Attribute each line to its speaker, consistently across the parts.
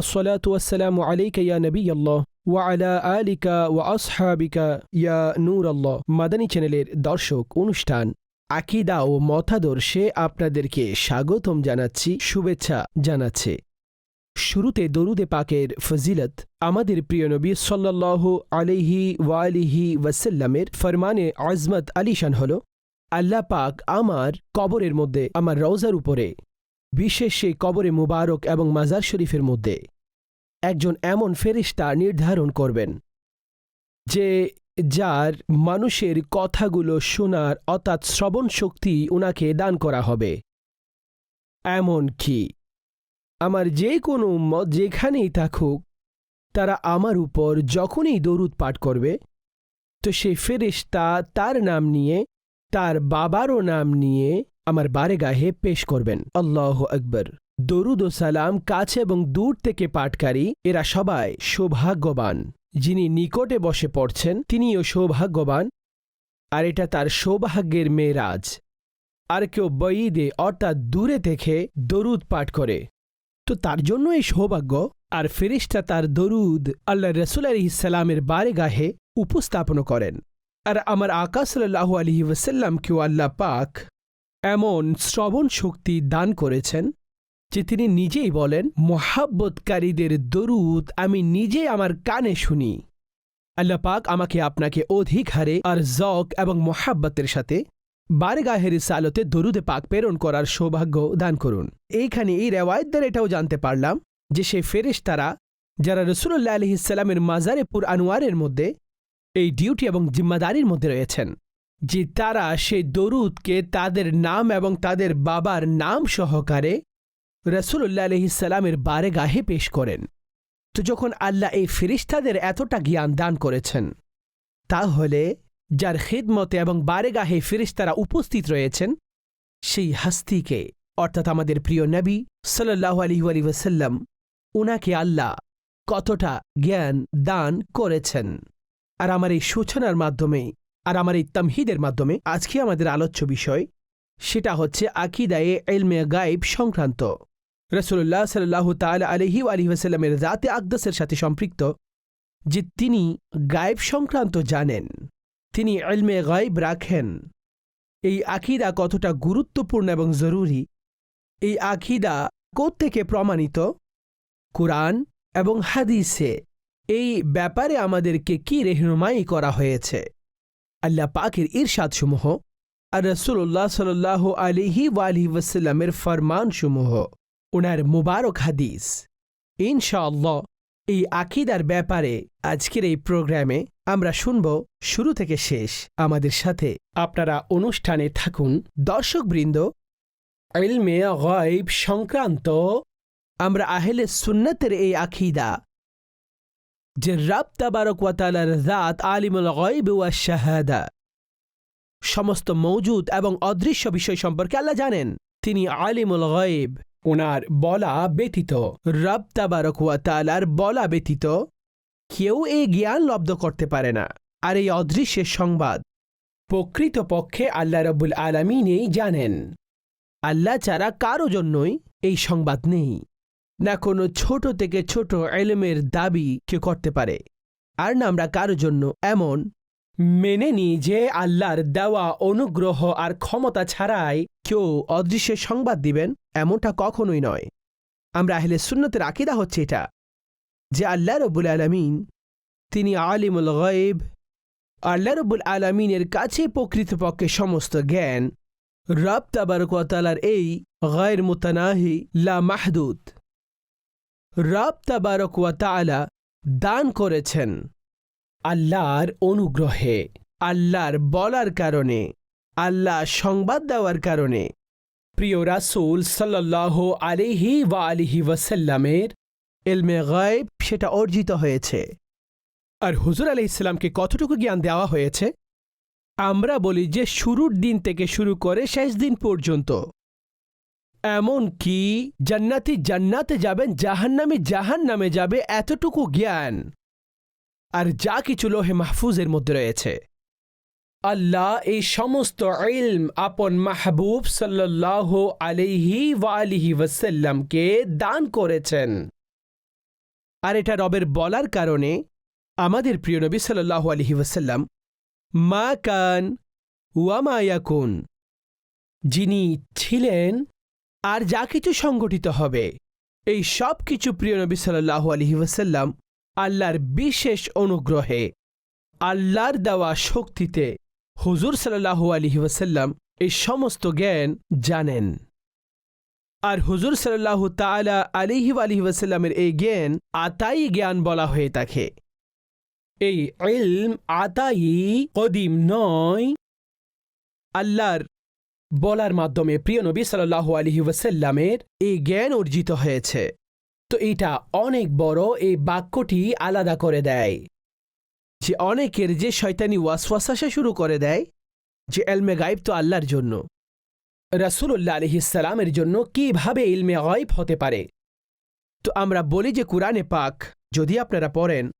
Speaker 1: আসসালাতু আসসালামু আলাইকা নবী আল্লাহ ওয়া আলা আলিকা ওয়া আসহাবিকা ইয়া নূর আল্লাহ মাদানী চ্যানেলের দর্শক অনুষ্ঠান, আকিদা ও মতাদর্শে আপনাদেরকে স্বাগতম জানাচ্ছি, শুভেচ্ছা জানাচ্ছে। শুরুতে দরুদে পাকের ফজিলত, আমাদের প্রিয় নবী সাল্লাহ আলিহি ওয়ালিহি ওয়াসাল্লামের ফরমানে আজমত আলিশান হল, আল্লাহ পাক আমার কবরের মধ্যে, আমার রওজার উপরে বিশেষ সেই কবরে মুবারক এবং মাজার শরীফের মধ্যে একজন এমন ফেরিস্তা নির্ধারণ করবেন, যে যার মানুষের কথাগুলো শোনার অর্থাৎ শ্রবণ শক্তি উনাকে দান করা হবে। এমন কি? আমার যে কোনো মত যেখানেই থাকুক, তারা আমার উপর যখনই দরুদ পাঠ করবে, তো সেই ফেরেশতা তার নাম নিয়ে, তার বাবারও নাম নিয়ে আমার বারে বারেগাহে পেশ করবেন। আল্লাহ আকবর। দরুদ ও সালাম কাছে এবং দূর থেকে পাঠকারী, এরা সবাই সৌভাগ্যবান। যিনি নিকটে বসে পড়ছেন, তিনিও সৌভাগ্যবান। আর এটা তার সৌভাগ্যের মেয়েরাজ। আর কেউ বঈদে অর্থাৎ দূরে থেকে দরুদ পাঠ করে। তো তার জন্য এই সৌভাগ্য? আর ফেরিস্তা তার দরুদ আল্লাহ রসুল আলি ইসালামের বারেগাহে উপস্থাপন করেন। আর আমার আকাশ সাল্লাহ আলহি ওসাল্লামকেও আল্লাহ পাক এমন শ্রবণ শক্তি দান করেছেন যে তিনি নিজেই বলেন, মোহাব্বতকারীদের দরুদ আমি নিজে আমার কানে শুনি। আল্লাহ পাক আমাকে আপনাকে অধিক হারে আর জক এবং মোহাব্বতের সাথে বারগাহের সালতে দরুদে পাক প্রেরণ করার সৌভাগ্য দান করুন। এইখানে এই রেওয়ায়ত দ্বারা এটাও জানতে পারলাম যে সে ফেরেশ তারা যারা রসুল্লাহ আলহিসাল্লামের মাজারেপুর আনোয়ারের মধ্যে, এই ডিউটি এবং জিম্মাদারির মধ্যে রয়েছেন যে তারা সেই দরুদকে তাদের নাম এবং তাদের বাবার নাম সহকারে রসুল্লাহ আলহিসাল্লামের বারে গাহে পেশ করেন। তো যখন আল্লাহ এই ফিরিস্তাদের এতটা জ্ঞান দান করেছেন, তাহলে যার খিদমতে এবং বারেগাহে ফিরিস্তারা উপস্থিত রয়েছেন, সেই হাস্তিকে, অর্থাৎ আমাদের প্রিয় নবী সাল্লাহ আলী আলী ওয়াসাল্লাম, উনাকে আল্লাহ কতটা জ্ঞান দান করেছেন। আর আমার এই সূচনার মাধ্যমে আর আমার এই তামহিদের মাধ্যমে আজকে আমাদের আলোচ্য বিষয় সেটা হচ্ছে আকিদায়ে এলমে গাইব সংক্রান্ত। রসুল্লাহ সাল্লাহ তাল আলহি আলী ওয়াসাল্লামের রাতে আকদাসের সাথে সম্পৃক্ত যে তিনি গায়েব সংক্রান্ত জানেন, তিনি এলমে গায়েব রাখেন। এই আকিদা কতটা গুরুত্বপূর্ণ এবং জরুরি? এই আকিদা থেকে প্রমাণিত? কোরআন এবং হাদিসে এই ব্যাপারে আমাদেরকে কি রেহনুমাই করা হয়েছে? আল্লাহ পাকের ঈর্ষাদসমূহ আর রসুল্লাহ সাল্লাহ আলিহি ওয়ালি ওয়াসাল্লামের ফরমানসমূহ। ওনার মুবারক হাদিস। ইনশাআল্লাহ, এই আকিদার ব্যাপারে আজকের এই প্রোগ্রামে আমরা শুনব শুরু থেকে শেষ। আমাদের সাথে আপনারা অনুষ্ঠানে থাকুন। দর্শকবৃন্দ, ইলমে গয়ব সংক্রান্ত আমরা আহেলে সুন্নতের এই আকিদা যে রব তাবারক ওয়াতালার রাত আলিমুল গয়ব ওয়া শাহাদা। সমস্ত মৌজুদ এবং অদৃশ্য বিষয় সম্পর্কে আল্লাহ জানেন। তিনি আলিমুল গয়ব ওনার বলা ব্যতীত। রব তাবারক ওয়াতালার বলা ব্যতীত কেউ এই জ্ঞান লব্ধ করতে পারে না। আর এই অদৃশ্যের সংবাদ প্রকৃতপক্ষে আল্লাহ রব্বুল আলমিনেই জানেন। আল্লাহ ছাড়া কারও জন্যই এই সংবাদ নেই। না কোনো ছোট থেকে ছোট এলেমের দাবি কেউ করতে পারে। আর না আমরা কারও জন্য এমন মেনে নি যে আল্লাহর দেওয়া অনুগ্রহ আর ক্ষমতা ছাড়াই কেউ অদৃশ্যের সংবাদ দিবেন, এমনটা কখনোই নয়। আমরা আহলে সুন্নতের আকিদা হচ্ছে এটা যে আল্লাহ রবুল আলমিন তিনি আলিমুল গয়েব। আল্লাহ রব্বুল আলমিনের কাছে প্রকৃতপক্ষে সমস্ত জ্ঞান। রব তাবারকালার এই গয়ের মুতানাহি লা মাহদুদ। রব তাবারকালা দান করেছেন আল্লাহর অনুগ্রহে, আল্লাহর বলার কারণে আল্লাহ সংবাদ দেওয়ার কারণে। প্রিয় রাসুল সাল্লাহ আলিহি ওয়া আলিহি ওয়াসাল্লামের
Speaker 2: এলমে গায়েব সেটা অর্জিত হয়েছে।
Speaker 1: আর হুজুর আলি ইসলামকে কতটুকু জ্ঞান দেওয়া হয়েছে? আমরা বলি যে শুরুর দিন থেকে শুরু করে শেষ দিন পর্যন্ত। এমন কি জান্নাতি জান্নাতে যাবেন, জাহান্নামে জাহান্নামে যাবে এতটুকু জ্ঞান। আর যা কিছু লোহে মাহফুজের মধ্যে রয়েছে। আল্লাহ এই সমস্ত ইলম আপন মাহবুব সাল্লাহ আলিহি ওয়ালিহি ওয়াসাল্লামকে দান করেছেন। আর এটা রবের বলার কারণে আমাদের প্রিয় নবী সাল্লাহ আলহি ওয়াসাল্লাম মা কান ওয়ামা ইয়াকুন, যিনি ছিলেন আর যা কিছু সংগঠিত হবে। এই সব কিছু প্রিয় নবী সাল্লাহ আলহি ওয়াসাল্লাম আল্লাহর বিশেষ অনুগ্রহে, আল্লাহর দেওয়া শক্তিতে হুজুর সাল্লাহ আলহি ওয়াসাল্লাম এই সমস্ত জ্ঞান জানেন। আর হুজুর সাল্লাহ তালা আলিহি আলহি ওয়াসাল্লামের এই জ্ঞান আতাই জ্ঞান বলা হয়ে থাকে। এই আতাই কদিম নয়। আল্লাহর বলার মাধ্যমে প্রিয় নবী সাল্লাহ আলহি ওয়াসাল্লামের এই জ্ঞান অর্জিত হয়েছে। তো এটা অনেক বড় এই বাক্যটি আলাদা করে দেয়। যে অনেকের যে শয়তানি ওয়াসওয়াসা শুরু করে দেয়, যে এলমে গাইব তো আল্লাহর জন্য। রাসুল্লাহ আলহিসালামের জন্য কীভাবে ইলমে গাইব হতে পারে? তো আমরা বলি যে কুরআনে পাক, যদি আপনারা পড়েন,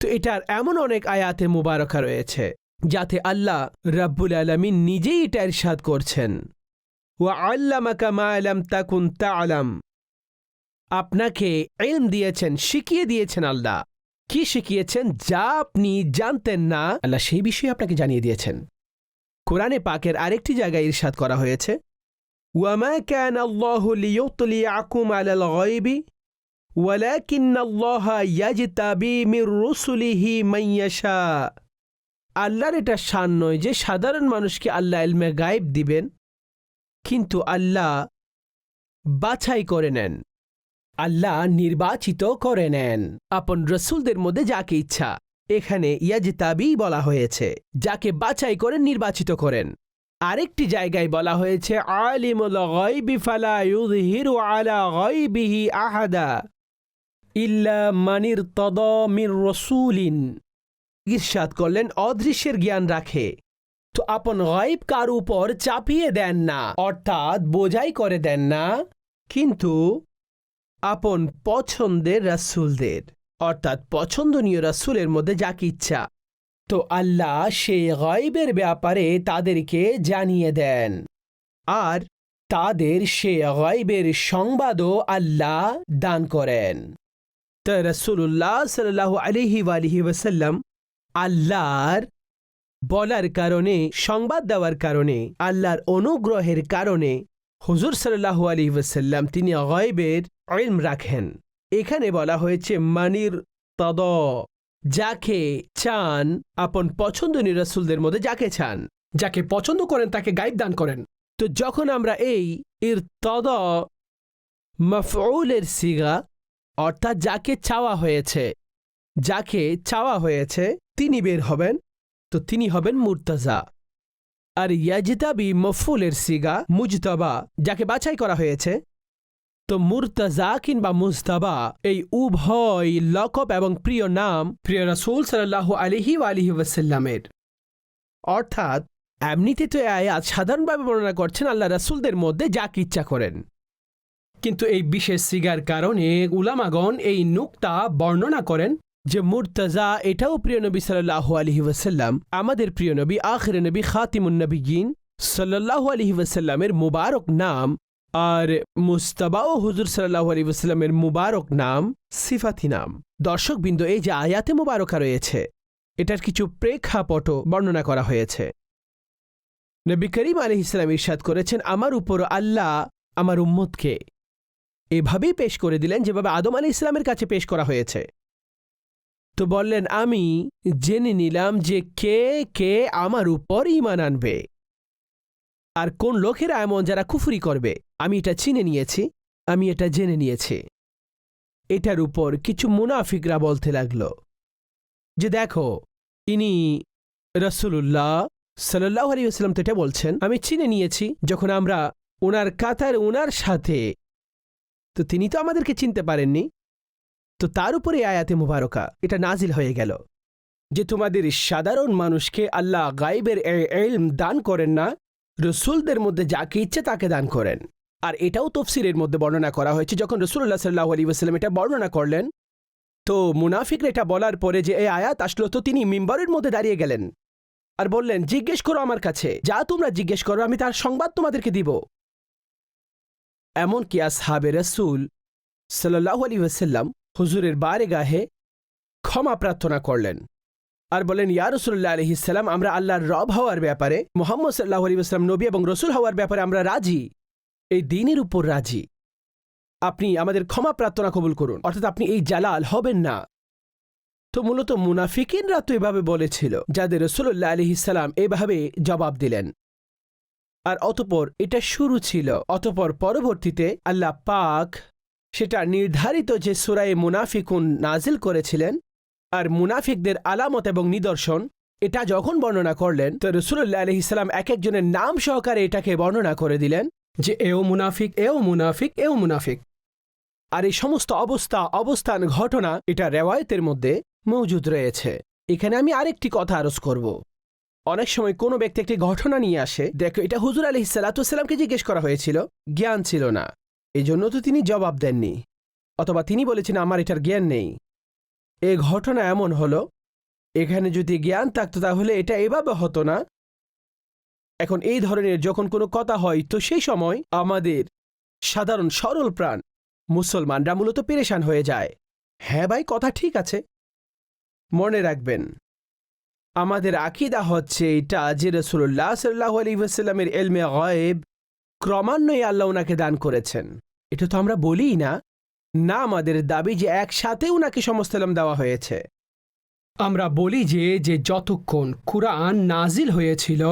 Speaker 1: তো এটার এমন অনেক আয়াতে মুবারকা রয়েছে। যাতে আল্লাহ রাব্বুল আলমিন নিজেই এটা ইরশাদ করছেন। ওয়া আল্লামাকা মা আলাম তাকুন তা আলাম আপনাকে এম দিয়েছেন, শিখিয়ে দিয়েছেন আল্লাহ। কি শিখিয়েছেন? যা আপনি জানতেন না, আল্লাহ সেই বিষয়ে আপনাকে জানিয়ে দিয়েছেন। কোরআনে পাকের আরেকটি জায়গায় ইরশাদ করা হয়েছে ওয়ামা ক্যান আল্লাহ মাইয়াশা আল্লাহর এটা শান নয় যে সাধারণ মানুষকে আল্লাহ এলমে গায়েব দিবেন, কিন্তু আল্লাহ বাছাই করে নেন। আল্লাহ নির্বাচিত করে নেন। আপন রসুলদের মধ্যে যাকে ইচ্ছা, এখানে ইয়াজতাবি বলা হয়েছে, যাকে বাছাই করে নির্বাচিত করেন। আরেকটি জায়গায় বলা হয়েছে, আলিমুল আহাদা ইল্লা মানির তদ মির রসুলিন। ঈর্ষাদ করলেন, অদৃশ্যের জ্ঞান রাখে। তো আপন গাইব কার উপর চাপিয়ে দেন না? অর্থাৎ বোঝাই করে দেন না, কিন্তু আপন পছন্দের রাসুলদের, অর্থাৎ পছন্দনীয় রাসুলের মধ্যে যাকে ইচ্ছা। তো আল্লাহ সেই গাইবের ব্যাপারে তাদেরকে জানিয়ে দেন। আর তাদের সে গাইবের সংবাদও আল্লাহ দান করেন। তা রসুল্লাহ সাল্লাহ আলহি আলহি ওসাল্লাম আল্লাহর বলার কারণে, সংবাদ দেওয়ার কারণে, আল্লাহর অনুগ্রহের কারণে হুজুর সাল্লাহ আলী ওসাল্লাম তিনি গয়েবের ইলম রাখেন। এখানে বলা হয়েছে, মানির তদ, যাকে চান আপন পছন্দনীয় রসুলদের মধ্যে যাকে চান, যাকে পছন্দ করেন তাকে গাইড দান করেন। তো যখন আমরা এই ইর তদ মফউলের সিগা, অর্থাৎ যাকে চাওয়া হয়েছে যাকে চাওয়া হয়েছে তিনি বের হবেন। তো তিনি হবেন মুর্তাজা। আর ইয়াজিতাবি মফুলের সিগা মুজতবা যাকে বাছাই করা হয়েছে। তো মুর্তাজা কিংবা মুস্তাবা এই উভয় লকব এবং প্রিয় নাম প্রিয় রসুল সাল্লাহ আলিহি আলিহি ওয়াসাল্লামের। অর্থাৎ এমনিতে তো আয়াত সাধারণভাবে বর্ণনা করছেন আল্লাহ রাসুলদের মধ্যে যাকে ইচ্ছা করেন। কিন্তু এই বিশেষ সিগার কারণে উলামাগণ এই নুক্তা বর্ণনা করেন যে মুর্তাজা, এটাও প্রিয় নবী সাল্লাহ আলহি ওয়াসাল্লাম, আমাদের প্রিয় নবী, আখির নবী খাতিমুন্নবীন সাল্লাহ আলহি ওয়াসাল্লামের মুবারক নাম আর মুস্তাবা ও হুজুর সাল্লাহ আলী ওয়াসাল্লামের মুবারক নাম সিফাতি নাম। দর্শকবৃন্দ এই যে আয়াতে মুবারকা রয়েছে, এটার কিছু প্রেক্ষাপট বর্ণনা করা হয়েছে। নবী করিম আলহ ইসলাম ইরশাদ করেছেন, আমার উপর আল্লাহ আমার উম্মতকে এভাবেই পেশ করে দিলেন যেভাবে আদম আলী ইসলামের কাছে পেশ করা হয়েছে। তো বললেন, আমি জেনে নিলাম যে কে কে আমার উপর ইমান আনবে আর কোন লোকেরা এমন যারা কুফুরি করবে। আমি এটা চিনে নিয়েছি, আমি এটা জেনে নিয়েছি। এটার উপর কিছু মুনাফিকরা বলতে লাগল যে, দেখো, ইনি রসুল্লাহ সাল্লাহ আলী আসলাম তো এটা বলছেন, আমি চিনে নিয়েছি, যখন আমরা ওনার কাতার ওনার সাথে, তো তিনি তো আমাদেরকে চিনতে পারেননি।
Speaker 2: তো তার উপরে আয়াতে মুবারকা, এটা নাজিল হয়ে গেল।
Speaker 1: যে তোমাদের সাধারণ মানুষকে আল্লাহ গাইবের এলম দান করেন না, রসুলদের মধ্যে যাকে ইচ্ছে তাকে দান করেন। আর এটাও তফসিরের মধ্যে বর্ণনা করা হয়েছে, যখন রসুল্লাহ সাল্লাহ আলী ওসাল্লাম এটা বর্ণনা করলেন, তো মুনাফিকরা এটা বলার পরে যে এই আয়াত আসলো, তো তিনি মিম্বরের মধ্যে দাঁড়িয়ে গেলেন আর বললেন, জিজ্ঞেস করো আমার কাছে, যা তোমরা জিজ্ঞেস করো, আমি তার সংবাদ তোমাদেরকে দিব। এমনকি আসহাবে রসুল সাল্লাহ আলী ওসাল্লাম হুজুরের বারে গাহে ক্ষমা প্রার্থনা করলেন। আর বলেন, ইয়া রসুল্লাহ আলহিসাল্লাম আমরা আল্লাহর রব হওয়ার ব্যাপারে, মোহাম্মদ সাল্লাহ আলী আসলাম নবী এবং রসুল হওয়ার ব্যাপারে আমরা রাজি। এই দিনের উপর রাজি। আপনি আমাদের ক্ষমা প্রার্থনা কবুল করুন। অর্থাৎ আপনি এই জালাল হবেন না। তো মূলত মুনাফিকিনরা তো এভাবে বলেছিল, যাদের রসুল্লাহ আলহিসাল্লাম এভাবে জবাব দিলেন। আর অতপর এটা শুরু ছিল, অতপর পরবর্তীতে আল্লাহ পাক সেটা নির্ধারিত যে সুরায়ে মুনাফিকুন নাজিল করেছিলেন আর মুনাফিকদের আলামত এবং নিদর্শন, এটা যখন বর্ণনা করলেন, তো রসুল্লাহ আলহিসাল্লাম এক একজনের নাম সহকারে এটাকে বর্ণনা করে দিলেন যে, এও মুনাফিক এও মুনাফিক এও মুনাফিক। আর এই সমস্ত অবস্থা, অবস্থান, ঘটনা এটা রেওয়ায়তের মধ্যে মজুদ রয়েছে। এখানে আমি আরেকটি কথা আরজ করব। অনেক সময় কোনো ব্যক্তি একটি ঘটনা নিয়ে আসে, দেখো এটা হুজুর আলহি সাল্লাতুসাল্লামকে জিজ্ঞেস করা হয়েছিল, জ্ঞান ছিল না। এই জন্য তো তিনি জবাব দেননি, অথবা তিনি বলেছেন আমার এটার জ্ঞান নেই। এ ঘটনা এমন হলো, এখানে যদি জ্ঞান থাকতো তাহলে এটা এভাবে হতো না। এখন এই ধরনের যখন কোনো কথা হয়, তো সেই সময় আমাদের সাধারণ সরল প্রাণ, মুসলমানরা মূলত পেরেশান হয়ে যায়। হ্যাঁ ভাই, কথা ঠিক আছে। মনে রাখবেন, আমাদের আকিদা হচ্ছে এটা যে রসুল্লাহ সাল্লাহ আলী ওয়াসাল্লামের এলমে গয়েব ক্রমান্বয়ে আল্লাহ ওনাকে দান করেছেন। এটা তো আমরা বলিই না। না আমাদের দাবি যে একসাথে ওনাকে সমস্ত এলম দেওয়া হয়েছে। আমরা বলি যে যে যতক্ষণ কুরআন নাজিল হয়েছিল,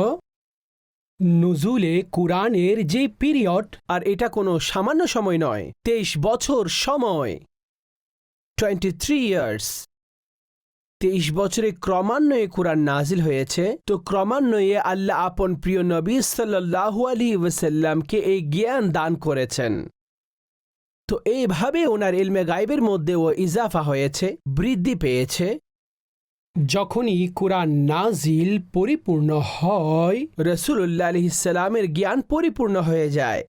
Speaker 1: নুজুলে কুরআনের যে পিরিয়ড, আর এটা কোনো সামান্য সময় নয়, তেইশ বছর সময়, টোয়েন্টি থ্রি ইয়ার্স। তেইশ বছরে ক্রমান্বয়ে কোরআন নাজিল হয়েছে, তো ক্রমান্বয়ে আল্লাহ আপন প্রিয় নবী সাল্লাহু আলী ওসাল্লামকে এই জ্ঞান দান করেছেন। তো এইভাবে ওনার ইলমে গাইবের মধ্যেও ইজাফা হয়েছে, বৃদ্ধি পেয়েছে। যখনই কোরআন নাজিল পরিপূর্ণ হয় রসুল্লাহ আলহিসাল্লামের জ্ঞান পরিপূর্ণ হয়ে যায়।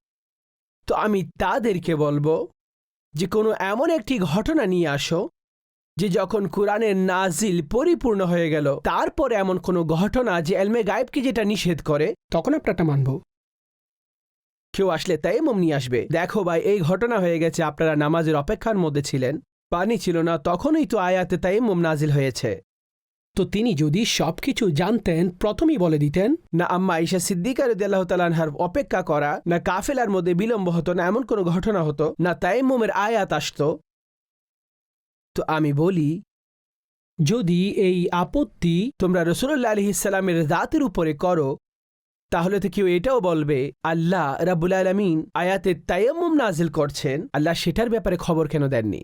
Speaker 1: তো আমি তাদেরকে বলব যে কোনো এমন একটি ঘটনা নিয়ে আসো যে যখন কোরআনের নাজিল পরিপূর্ণ হয়ে গেল, তারপরে এমন কোনো ঘটনা যে এলমে গায়েবকে যেটা নিষেধ করে, তখন আপনারটা মানব। কেউ আসলে তাই মম নিয়ে আসবে। দেখো ভাই, এই ঘটনা হয়ে গেছে, আপনারা নামাজের অপেক্ষার মধ্যে ছিলেন। পানি ছিল না, তখনই তো আয়াতে তাই মম নাজিল হয়েছে। তো তিনি যদি সবকিছু জানতেন, প্রথমেই বলে দিতেন, না আম্মা ঈশা সিদ্দিকার আল্লাহ তালানহার অপেক্ষা করা, না কাফেলার মধ্যে বিলম্ব হতো, না এমন কোনো ঘটনা হতো, না তাইমুমের আয়াত আসতো। তো আমি বলি, যদি এই আপত্তি তোমরা রসুল্লাহ আলহিসাল্লামের দাঁতের উপরে করো, তাহলে তো কেউ এটাও বলবে, আল্লাহ রাবুল আলমিন আয়াতে তায়াম্মুম নাজিল করছেন, আল্লাহ সেটার ব্যাপারে খবর কেন দেননি?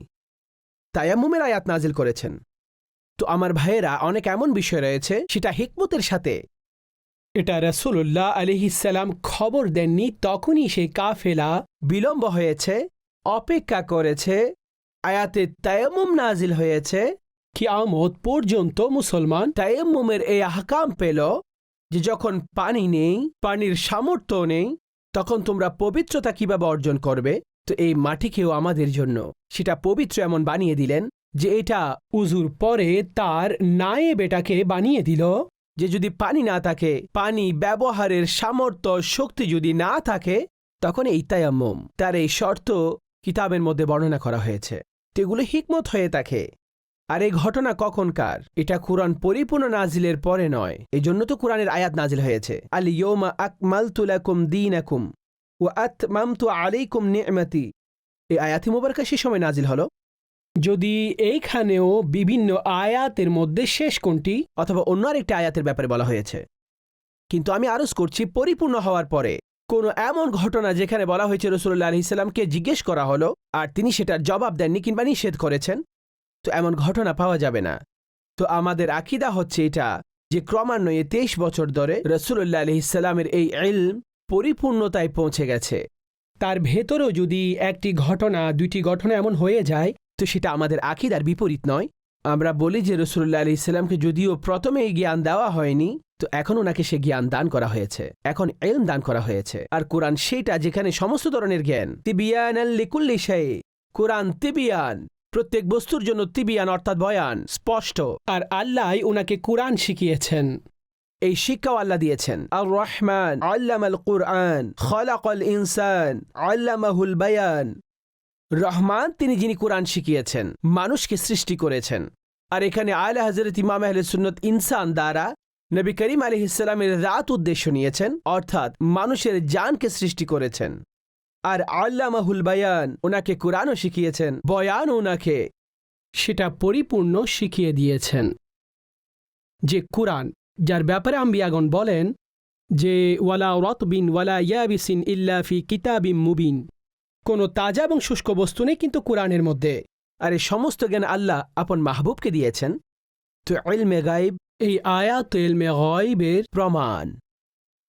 Speaker 1: তায়াম্মুমের আয়াত নাজিল করেছেন। তো আমার ভাইয়েরা, অনেক এমন বিষয় রয়েছে, সেটা হিকমতের সাথে। এটা রসুল্লাহ আলহিসাল্লাম খবর দেননি, তখনই সেই কাফেলা বিলম্ব হয়েছে, অপেক্ষা করেছে আয়াতে তায়াম্মুম নাজিল হয়েছে, কিয়ামত পর্যন্ত মুসলমান তায়াম্মুমের এই আহকাম পেল যে যখন পানি নেই, পানির সামর্থ্য নেই, তখন তোমরা পবিত্রতা কীভাবে অর্জন করবে? তো এই মাটিকেও আমাদের জন্য। সেটা পবিত্র এমন বানিয়ে দিলেন যে এটা উজুর পরে তার নায়ে বেটাকে বানিয়ে দিল যে যদি পানি না থাকে, পানি ব্যবহারের সামর্থ্য, শক্তি যদি না থাকে, তখন এই তায়াম্মম, তার এই শর্ত কিতাবের মধ্যে বর্ণনা করা হয়েছে। তো এগুলো হিকমত হয়ে থাকে। আর এই ঘটনা কখনকার এটা কোরআন পরিপূর্ণ নাজিলের পরে নয়। এই জন্য তো কোরআনের আয়াত নাজিল হয়েছে। আল ইয়ৌমা আকমাল তুলাকুম দিন আকুম ও আত মামতু আলাইকুম নিয়মতি এই আয়াতি মোবারকা সে সময় নাজিল হলো। যদি এইখানেও বিভিন্ন আয়াতের মধ্যে শেষ কোনটি অথবা অন্য আরেকটি আয়াতের ব্যাপারে বলা হয়েছে। কিন্তু আমি আরজ করছি পরিপূর্ণ হওয়ার পরে। কোনো এমন ঘটনা যেখানে বলা হয়েছে রসুল্লাহ আলহিসাল্লামকে জিজ্ঞেস করা হলো, আর তিনি সেটার জবাব দেননি কিংবা নিষেধ করেছেন, তো এমন ঘটনা পাওয়া যাবে না। তো আমাদের আকিদা হচ্ছে এটা যে ক্রমান্বয়ে তেইশ বছর ধরে রসুল্লাহ আলহিসাল্লামের এই ইলম পরিপূর্ণতায় পৌঁছে গেছে। তার ভেতরেও যদি একটি ঘটনা, দুইটি ঘটনা এমন হয়ে যায়, তো সেটা আমাদের আকিদার বিপরীত নয়। আমরা বলি যে রসুল্লাহ আলি ইসলামকে যদিও প্রথমে এই জ্ঞান দেওয়া হয়নি তো এখন ওনাকে সে জ্ঞান দান করা হয়েছে। এখন এলম দান করা হয়েছে। আর কোরআন সেইটা যেখানে সমস্ত ধরনের জ্ঞান। তিবিয়ান লিকুল্লি কোরআন তিবিয়ান। প্রত্যেক বস্তুর জন্য তিবিয়ান অর্থাৎ বয়ান, স্পষ্ট।
Speaker 3: আর আল্লাহ ওনাকে কোরআন শিখিয়েছেন।
Speaker 1: এই শিক্ষাও আল্লাহ দিয়েছেন। আর রহমান আল্লাম আল কুরআন, খলাকল ইনসান, আল্লামাহুল বায়ান। রহমান তিনি যিনি কোরআন শিখিয়েছেন, মানুষকে সৃষ্টি করেছেন। আর এখানে আলা হজরত ইমাম আহলে সুন্নত ইনসান দ্বারা নবী করিম আলি ইসলামের রাত উদ্দেশ্য নিয়েছেন, অর্থাৎ মানুষের জানকে সৃষ্টি করেছেন। আর আল্লামাহুল বায়ান ওনাকে কোরআনও শিখিয়েছেন, বয়ান ওনাকে
Speaker 3: সেটা পরিপূর্ণ শিখিয়ে দিয়েছেন। যে কোরআন, যার ব্যাপারে আম্বিয়াগণ বলেন যে, ওয়ালা রতবিন ওয়ালা ইয়াবিসিন ইল্লা ফি কিতাবিম মুবিন। কোনো তাজা এবং শুষ্ক বস্তু নেই কিন্তু কোরআনের মধ্যে।
Speaker 1: আর এই সমস্ত জ্ঞান আল্লাহ আপন মাহবুবকে দিয়েছেন। তো ইলমে গাইব
Speaker 3: এই আয়াত এলমে গয়বের
Speaker 1: প্রমাণ।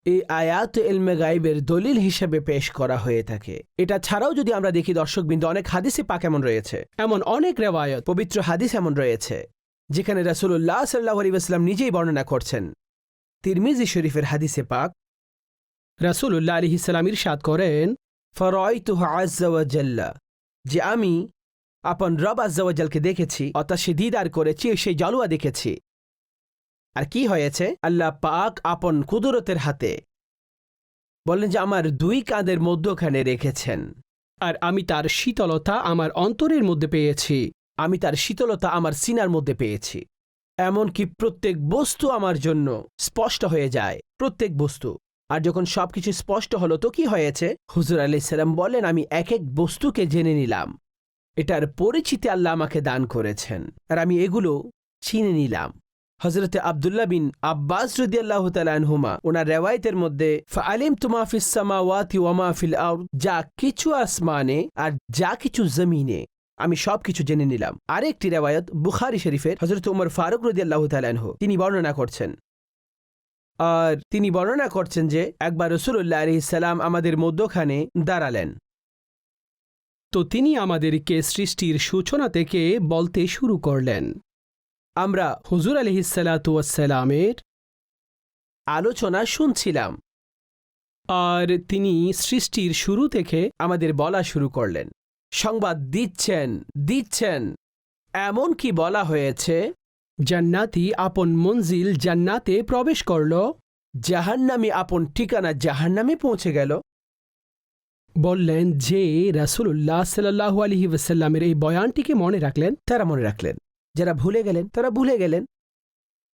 Speaker 1: এই আয়াত এলমে গাইবের দলিল হিসেবে পেশ করা হয়ে থাকে। এটা ছাড়াও যদি আমরা দেখি, দর্শকবৃন্দ, অনেক হাদিসে পাক এমন রয়েছে।
Speaker 3: এমন অনেক রেওয়ায়ত,
Speaker 1: পবিত্র হাদিস এমন রয়েছে, যেখানে রাসূলুল্লাহ সাল্লাহ আলী আসলাম নিজেই বর্ণনা করছেন। তিরমিজি শরীফের হাদিসে পাক,
Speaker 3: রাসূলুল্লাহ আলী ইসলাম ইরশাদ করেন,
Speaker 1: ফরাইতুহ আজ্জাওয়াজাল্লা যে আমি আপন রব আজ্জাওয়াজালকে দেখেছি, অর্থাৎ সে দিদার করেছি সেই জালুয়া দেখেছি। আর কি হয়েছে? আল্লাহ পাক আপন কুদরতের হাতে বললেন যে, আমার দুই কাঁধের মধ্যখানে রেখেছেন।
Speaker 3: আর আমি তার শীতলতা আমার অন্তরের মধ্যে পেয়েছি।
Speaker 1: আমি তার শীতলতা আমার সিনার মধ্যে পেয়েছি। এমনকি প্রত্যেক বস্তু আমার জন্য স্পষ্ট হয়ে যায়। প্রত্যেক বস্তু। আর যখন সবকিছু স্পষ্ট হলো তো কি হয়েছে? হুজুর আলাইসাল্লাম বলেন আমি এক এক বস্তুকে জেনে নিলাম। এটার পরিচিতি আল্লাহ আমাকে দান করেছেন। আর আমি এগুলো চিনে নিলাম। হজরতে আবদুল্লাহ বিন আব্বাস রদি আল্লাহ ওনার রেওয়ায়তের মধ্যে আলিম তুমাফিস সামাওয়াতি ওয়ামাফিল আউর যা কিছু আসমানে আর যা কিছু জমিনে। আমি সব কিছু জেনে নিলাম। আরেকটি রেওয়ায়ত বুখারি শরীফের হজরত উমর ফারুক রদি আল্লাহ তালানহ তিনি বর্ণনা করছেন। আর তিনি বর্ণনা করছেন যে, একবার রসুল্লাহ আলি সালাম আমাদের মধ্যখানে দাঁড়ালেন।
Speaker 3: তো তিনি আমাদেরকে সৃষ্টির সূচনা থেকে বলতে শুরু করলেন।
Speaker 1: আমরা
Speaker 3: হুজুর আলহিসাল্লামের
Speaker 1: আলোচনা শুনছিলাম।
Speaker 3: আর তিনি সৃষ্টির শুরু থেকে
Speaker 1: আমাদের বলা শুরু করলেন। সংবাদ দিচ্ছেন দিচ্ছেন। এমন কি বলা হয়েছে?
Speaker 3: জান্নাতি আপন মঞ্জিল জান্নাতে প্রবেশ করল।
Speaker 1: জাহান্নামি আপন ঠিকানা জাহান্নামে পৌঁছে গেল।
Speaker 3: বললেন, যে রাসুল্লাহ সাল্লাহ আলহি ওসাল্লামের এই বয়ানটিকে মনে রাখলেন,
Speaker 1: তারা মনে রাখলেন। যারা ভুলে গেলেন, তারা ভুলে গেলেন।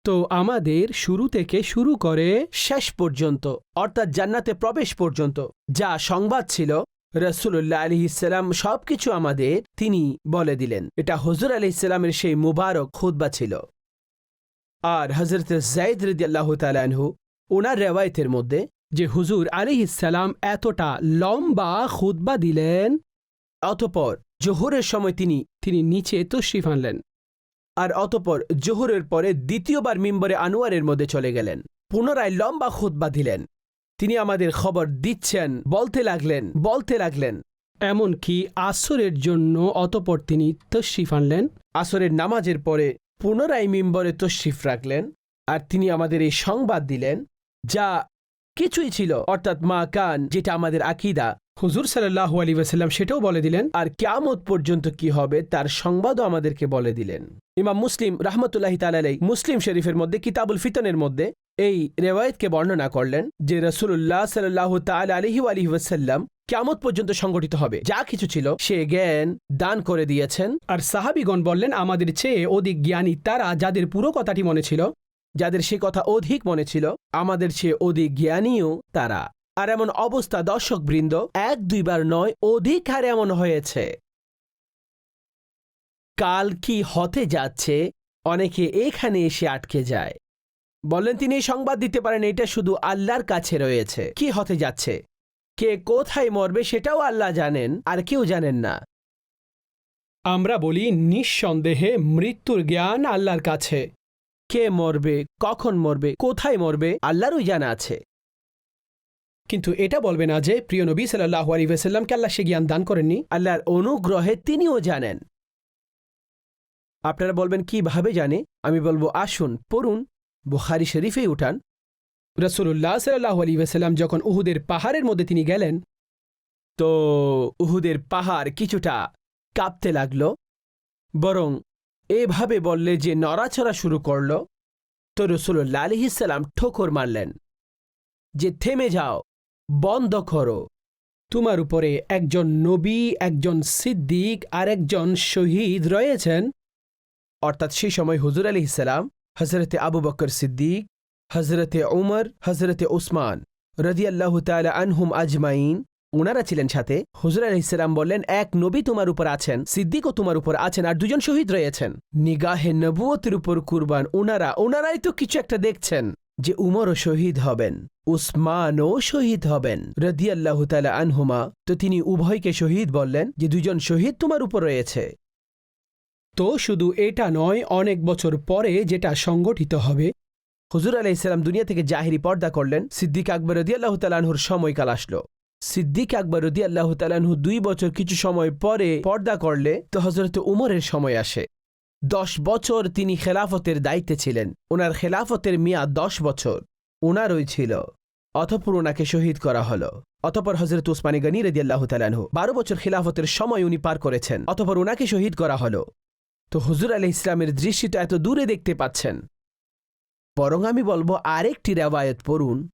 Speaker 3: তো আমাদের শুরু থেকে শুরু করে
Speaker 1: শেষ পর্যন্ত, অর্থাৎ জান্নাতে প্রবেশ পর্যন্ত, যা সংবাদ ছিল রসুল্লাহ আলি ইসলাম সবকিছু আমাদের তিনি বলে দিলেন। এটা হজর আলি ইসলামের সেই মুবারক খুদ্া ছিল। আর হজরত জাইদ রদি আল্লাহ তালানহু ওনার রেওয়ায়তের মধ্যে
Speaker 3: যে হুজুর আলিহিসাল্লাম এতটা লম্বা খুদ্া দিলেন,
Speaker 1: অতপর জোহরের সময় তিনি
Speaker 3: তিনি নিচে তশরিফ আনলেন।
Speaker 1: আর অতপর জোহরের পরে দ্বিতীয়বার মিম্বরে আনোয়ারের মধ্যে চলে গেলেন। পুনরায় লম্বা খুদ্া দিলেন। তিনি আমাদের খবর দিচ্ছেন, বলতে লাগলেন বলতে লাগলেন।
Speaker 3: এমনকি আসরের জন্য অতপর তিনি তশরিফ আনলেন।
Speaker 1: আসরের নামাজের পরে পুনরায় মিম্বরে তশরিফ রাখলেন আর তিনি আমাদের এই সংবাদ দিলেন, যা কিছুই ছিল, অর্থাৎ মা কান, যেটা আমাদের আকিদা।
Speaker 3: হুজুর সাল্লাহ আলী ওয়াসাল্লাম সেটাও বলে দিলেন,
Speaker 1: আর ক্যামত পর্যন্ত কি হবে তার সংবাদও আমাদেরকে বলে দিলেন। ইমাম মুসলিম রাহমতুল্লাহ তালাই মুসলিম শরীফের মধ্যে, কিতাবুল ফিতনের মধ্যে এই রেওয়ায়তকে বর্ণনা করলেন যে রসুল্লাহ সাল্লাহ তাল আলহি আলহি ওয়াসাল্লাম ক্যামত পর্যন্ত সংগঠিত হবে। যা কিছু ছিল, সে জ্ঞান দান করে দিয়েছেন।
Speaker 3: আর সাহাবিগণ বললেন, আমাদের চেয়ে অধিক জ্ঞানী তারা যাদের পুরো কথাটি মনে ছিল,
Speaker 1: যাদের সে কথা অধিক মনে ছিল, আমাদের চেয়ে অধিক জ্ঞানীও তারা। আর এমন অবস্থা দর্শকবৃন্দ, এক, দুইবার নয়, অধিক হারে এমন হয়েছে। কাল কি হতে যাচ্ছে? অনেকে এখানে এসে আটকে যায়। বললেন, তিনি সংবাদ দিতে পারেন, এটা শুধু আল্লাহর কাছে রয়েছে। কি হতে যাচ্ছে? কে কোথায় মরবে সেটাও আল্লাহ জানেন, আর কেউ জানেন না।
Speaker 3: আমরা বলি, নিঃসন্দেহে মৃত্যুর জ্ঞান আল্লাহর কাছে।
Speaker 1: কে মরবে, কখন মরবে, কোথায় মরবে, আল্লাহরই জানা আছে।
Speaker 3: কিন্তু এটা বলবে না যে প্রিয় নবী সাল্লাহ আলী ওয়াসাল্লামকে আল্লাহ সে জ্ঞান দান করেননি।
Speaker 1: আল্লাহর অনুগ্রহে তিনিও জানেন। আপনারা বলবেন কীভাবে জানে? আমি বলব আসুন পড়ুন বুখারি শরীফেই উঠান।
Speaker 3: রসুল্লাহ সাল্লাহ আলী যখন উহুদের পাহাড়ের মধ্যে তিনি গেলেন
Speaker 1: তো উহুদের পাহাড় কিছুটা কাঁপতে লাগল বরং এভাবে বললে যে নড়াচড়া শুরু করল তো রসুল্লাহ আলহিসাল্লাম ঠোকর মারলেন যে থেমে যাও বন্ধ করো।
Speaker 3: তোমার উপরে একজন নবী, একজন সিদ্দিক আর একজন শহীদ রয়েছেন।
Speaker 1: অর্থাৎ সেই সময় হুজুর আলি ইসালাম হজরতে আবু বকর সিদ্দিক হজরতে উমর হজরতে উসমান রদিয়াল্লাহ তালা আনহুম আজমাইন ওনারা ছিলেন সাথে। হুজুর আলি ইসলাম বললেন, এক নবী তোমার উপর আছেন, সিদ্দিকও তোমার উপর আছেন আর দুজন শহীদ রয়েছেন। নিগাহে নবুয়তের উপর কুরবান ওনারা ওনারাই তো কিছু একটা দেখছেন। যে উমরও শহীদ হবেন, উসমানও শহীদ হবেন। রদিয়াল্লাহ তালা আনহুমা, তো তিনি উভয়কে শহীদ বললেন যে দুজন শহীদ তোমার উপর রয়েছে।
Speaker 3: তো শুধু এটা নয়, অনেক বছর পরে যেটা সংগঠিত হবে,
Speaker 1: হুজুর আলাইসাল্লাম দুনিয়া থেকে জাহিরি পর্দা করলেন। সিদ্দিক আকবর রদি আল্লাহ তালাহুর সময়কাল আসলো। সিদ্দিক আকবর রদি আল্লাহ তালাহু দুই বছর কিছু সময় পরে পর্দা করলে তো হজরত উমরের সময় আসে। দশ বছর তিনি খেলাফতের দায়িত্বে ছিলেন। ওনার খেলাফতের মেয়াদ দশ বছর। ওনারই ছিল। অতপর ওনাকে শহীদ করা হলো। অতপর হজরত উসমানী গনি রদি বারো বছর খেলাফতের সময় উনি পার করেছেন। অতপর ওনাকে শহীদ করা হলো। তো হুজুর আলি ইসলামের দৃষ্টিটা এত দূরে দেখতে পাচ্ছেন। বরং আমি বলব আরেকটি রেওয়ায়ত পড়ুন।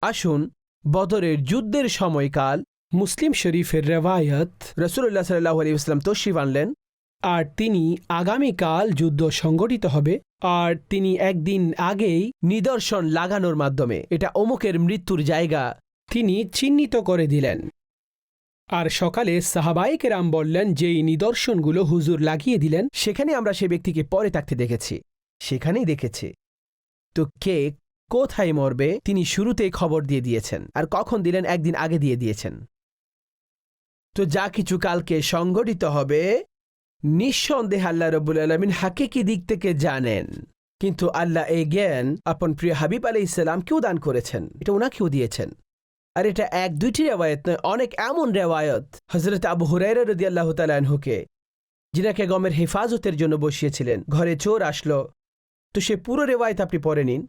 Speaker 1: আসুন বদরের যুদ্ধের সময়কাল
Speaker 3: মুসলিম শরীফের রেওয়ায়ত।
Speaker 1: রসুল্লাহ সাল্লাহ আলী ইসলাম তশরিফ আনলেন।
Speaker 3: আর তিনি আগামীকাল যুদ্ধ সংগঠিত হবে, আর তিনি একদিন আগেই
Speaker 1: নিদর্শন লাগানোর মাধ্যমে, এটা অমুকের মৃত্যুর জায়গা,
Speaker 3: তিনি চিহ্নিত করে দিলেন। আর সকালে সাহাবাইকেরাম বললেন, যেই নিদর্শনগুলো হুজুর লাগিয়ে দিলেন,
Speaker 1: সেখানে আমরা সে ব্যক্তিকে পরে থাকতে দেখেছি, সেখানেই দেখেছি। তো কে কোথায় মরবে, তিনি শুরুতেই খবর দিয়ে দিয়েছেন, আর কখন দিলেন, একদিন আগে দিয়ে দিয়েছেন। তো যা কিছু কালকে সংগঠিত হবে নিঃসন্দেহে আল্লাহ রবুল আলমিন হাকিকি দিক থেকে জানেন। কিন্তু আল্লাহ এই জ্ঞান আপন প্রিয় হাবিব আলি ইসলামকেও দান করেছেন। এটা ওনাকেও দিয়েছেন। আর এটা এক দুইটি রেওয়ায়ত নয়, অনেক এমন রেওয়ায়ত। হজরত আবু হুরাইরা রদি আল্লাহ তালাহুকে যিনাকে গমের হেফাজতের জন্য বসিয়েছিলেন, ঘরে চোর আসলো। তো সে পুরো রেওয়ায়ত আপনি পড়ে নিন।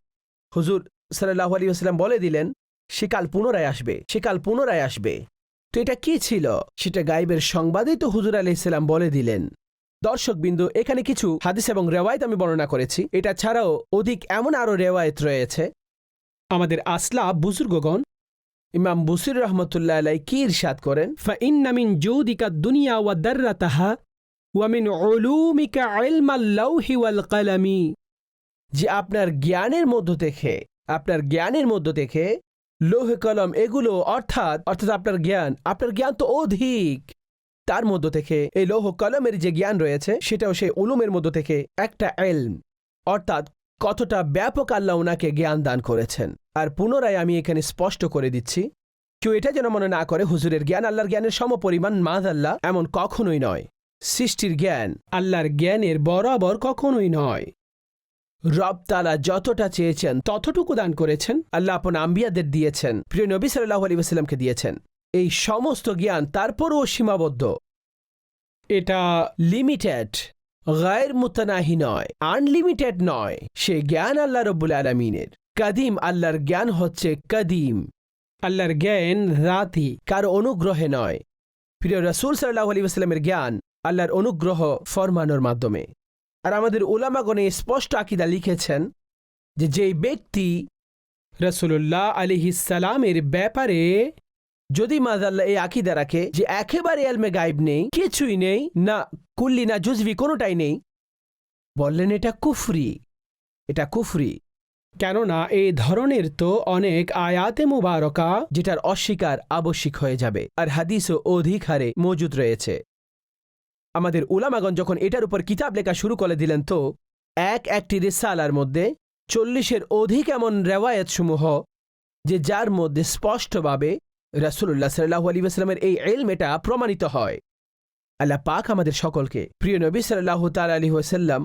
Speaker 1: হুজুর সাল্লাহ আলী আসলাম বলে দিলেন, সে কাল পুনরায় আসবে, সে কাল পুনরায় আসবে। তো এটা কি ছিল? সেটা গাইবের সংবাদেই তো হুজুর আলি ইসলাম বলে দিলেন। দর্শকবিন্দু, এখানে কিছু হাদিস এবং রেওয়ায়ত আমি বর্ণনা করেছি। এটা ছাড়াও অধিক এমন আরও রেওয়ায়ত রয়েছে।
Speaker 3: আমাদের আসলা বুজুর্গগণ
Speaker 1: ইমাম বসির রহমতুল্লাহ আলাই কি ইরশাদ করেন?
Speaker 3: ফা ইন্নামিন জৌদিকা দুনিয়া ওয়া দাররা তাহা ওয়ামিন অলুমিকা আলমাল্লাউহি ওয়াল কালামি।
Speaker 1: যে আপনার জ্ঞানের মধ্য থেকে, আপনার জ্ঞানের মধ্য থেকে লোহে কলম এগুলো অর্থাৎ অর্থাৎ আপনার জ্ঞান আপনার জ্ঞান তো অধিক। তার মধ্য থেকে এই লৌহ কলমের যে জ্ঞান রয়েছে, সেটাও সেই উলুমের মধ্য থেকে একটা এলম। অর্থাৎ কতটা ব্যাপক আল্লাহ ওনাকে জ্ঞান দান করেছেন। আর পুনরায় আমি এখানে স্পষ্ট করে দিচ্ছি, কেউ এটা যেন মনে না করে, হুজুরের জ্ঞান আল্লাহর জ্ঞানের সমপরিমাণ মাদ আল্লাহ এমন কখনোই নয়। সৃষ্টির জ্ঞান
Speaker 3: আল্লাহর জ্ঞানের বরাবর কখনোই নয়।
Speaker 1: রব তালা যতটা চেয়েছেন,
Speaker 3: ততটুকু দান করেছেন,
Speaker 1: আল্লাহ আপন আম্বিয়াদের দিয়েছেন, প্রিয় নবী সাল্লাহ আলী দিয়েছেন। এই সমস্ত জ্ঞান তারপরও সীমাবদ্ধ।
Speaker 3: এটা
Speaker 1: লিমিটেড গায়ের মুতানাহি নয় আনলিমিটেড নয়। সে জ্ঞান আল্লাহ রব্বুল আলমিনের। কাদিম আল্লাহর জ্ঞান হচ্ছে কাদিম।
Speaker 3: আল্লাহর জ্ঞান রাতি,
Speaker 1: কার অনুগ্রহে নয়। প্রিয় রসুল সাল্লাহ আলী ওসাল্লামের জ্ঞান আল্লাহর অনুগ্রহ ফরমানোর মাধ্যমে। আর আমাদের উলামাগণে স্পষ্ট আকিদা লিখেছেন যে যেই ব্যক্তি
Speaker 3: রসুল্লাহ আলিহিসালামের ব্যাপারে
Speaker 1: যদি মাজাল্লাহ এই আকিদা রাখে যে একেবারে আলমে গাইব নেই, কিছুই নেই, না কুল্লি, না জুজবি কোনোটাই নেই, বললেন এটা কুফরি এটা কুফরি।
Speaker 3: কেননা এই ধরনের তো অনেক আয়াতে মুবারকা
Speaker 1: যেটার অস্বীকার আবশ্যিক হয়ে যাবে, আর হাদিসও অধিক হারে মজুদ রয়েছে। আমাদের উলামাগণ যখন এটার উপর কিতাব লেখা শুরু করে দিলেন তো, এক একটি রিসালার মধ্যে চল্লিশের অধিক এমন রেওয়ায়ত সমূহ যে যার মধ্যে স্পষ্টভাবে রাসুল্লাহ সাল্লাহ আলী আসলামের এই এলম এটা প্রমাণিত হয়। আল্লাহ পাক আমাদের সকলকে, প্রিয় নবী সাল্লাহ তাল আলী ওসাল্লাম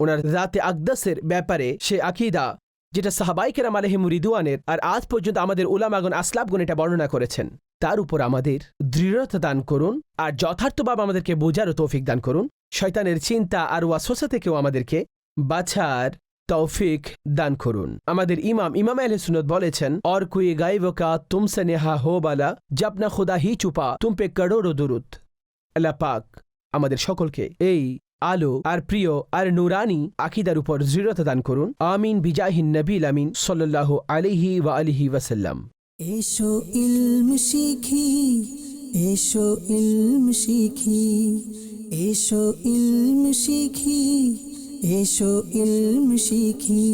Speaker 1: ওনার রাতে আকদাসের ব্যাপারে সে আকিদা, যেটা সাহাবাইকেরাম আলহিম রিদুয়ানের আর আজ পর্যন্ত আমাদের উলামাগন আসলাবগণ এটা বর্ণনা করেছেন। তার উপর আমাদের দৃঢ়তা দান করুন, আর যথার্থভাবে আমাদেরকে বোঝারও তৌফিক দান করুন। শয়তানের চিন্তা আর ওয়াসওয়াসা থেকেও আমাদেরকে বাছার তৌফিক দান করুন। আমাদের ইমাম ইমাম আলহ সুনত বলেছেন, অর কুই গাইব কা তুমসে নেহা হো বালা, জব না খুদা হি চুপা, তুম পে করোড়ো দুরুত আল্লাহ পাক আমাদের সকলকে এই আলো আর প্রিয় আর নুরানি আকিদার উপর দৃঢ়তা দান করুন। আমিন, বিজাহিন নবীল আমিন সাল্লাহ আলিহি ওয়া আলিহি ওয়াসাল্লাম।
Speaker 3: এসো ইলম শিখি, এসো ইলম শিখি, এসো ইলম শিখি এসো ইলম শিখি